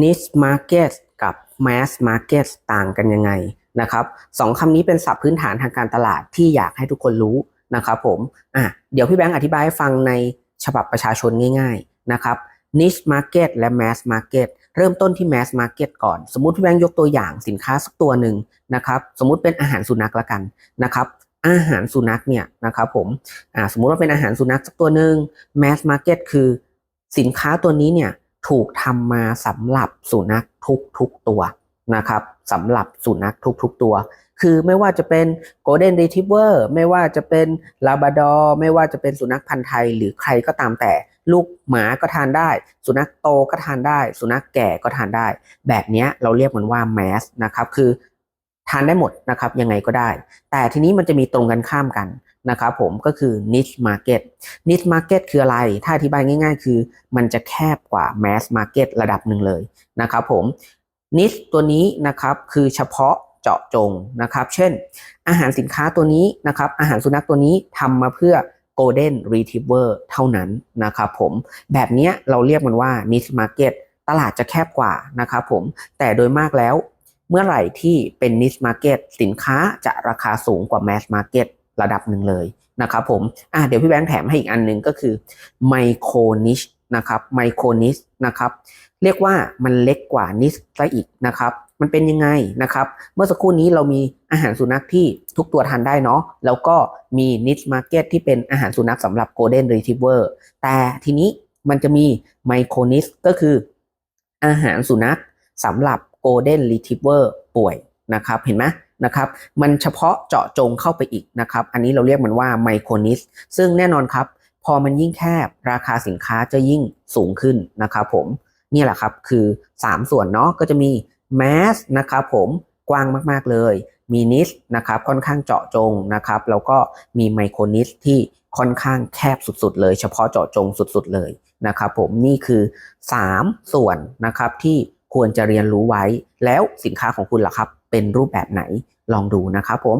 niche market กับ mass market ต่างกันยังไงนะครับสองคำนี้เป็นศัพท์พื้นฐานทางการตลาดที่อยากให้ทุกคนรู้นะครับผมอะเดี๋ยวพี่แบงค์อธิบายให้ฟังในฉบับประชาชนง่าย ๆนะครับ niche market และ mass market เริ่มต้นที่ mass market ก่อน สมมติพี่แบงค์ยกตัวอย่างสินค้าสักตัวหนึ่งนะครับ สมมติเป็นอาหารสุนัขละกันนะครับ อาหารสุนัขเนี่ยนะครับผมอ่าสมมุติว่าเป็นอาหารสุนัขสักตัวหนึ่ง mass market คือสินค้าตัวนี้เนี่ย ถูกทำมาสำหรับสุนัขทุกๆตัวนะครับสำหรับสุนัขทุกๆตัว คือไม่ว่าจะเป็น Golden Retriever ไม่ว่าจะเป็น Labrador ไม่ว่าจะเป็นสุนัขพันธุ์ไทย หรือใครก็ตามแต่ ลูกหมาก็ทานได้ สุนัขโตก็ทานได้ สุนัขแก่ก็ทานได้ แบบนี้เราเรียกมันว่า mass นะครับคือทานได้หมดนะครับยังไงก็ได้ แต่ทีนี้มันจะมีตรงกันข้ามกัน นะครับผมก็คือ niche market niche market คืออะไร ถ้าอธิบายง่าย ๆ คือมันจะแคบกว่า mass market ระดับหนึ่งเลยนะครับผม niche ตัวนี้นะครับคือเฉพาะเจาะจงนะครับ เช่น อาหารสินค้าตัวนี้นะครับ อาหารสุนัขตัวนี้ทำมาเพื่อ golden retriever เท่านั้นนะครับผม แบบนี้เราเรียกมันว่า niche market ตลาดจะแคบกว่านะครับผม แต่โดยมากแล้ว เมื่อไหร่ที่เป็น niche market สินค้าจะราคาสูงกว่า mass market ระดับหนึ่งเลยนะครับผมอะเดี๋ยวพี่แบงค์แถมให้อีกอันหนึ่งก็คือ micro niche นะครับ micro niche นะครับเรียกว่ามันเล็กกว่า niche ซะอีกนะครับมันเป็นยังไงนะครับ เมื่อสักครู่นี้เรามีอาหารสุนัขที่ทุกตัวทานได้เนาะแล้วก็มี niche market ที่เป็นอาหารสุนัขสำหรับ golden retriever แต่ทีนี้มันจะมี micro niche ก็คืออาหารสุนัขสำหรับ golden retriever ป่วยนะครับเห็นไหม นะครับ มันเฉพาะเจาะจงเข้าไปอีกนะครับ อันนี้เราเรียกมันว่า micro niche ซึ่งแน่นอนครับ พอมันยิ่งแคบราคาสินค้าจะยิ่งสูงขึ้นนะครับผมนี่แหละครับคือ 3 ส่วนเนาะก็จะมี mass นะครับผมกว้างมากๆเลยมี niche นะครับค่อนข้างเจาะจงนะครับแล้วก็มี micro niche ที่ค่อนข้างแคบสุดๆ เลย เฉพาะเจาะจงสุดๆเลยนะครับผมนี่คือ 3 ส่วนนะครับที่ ควรจะเรียนรู้ไว้ แล้วสินค้าของคุณล่ะครับ เป็นรูปแบบไหนลองดูนะครับผม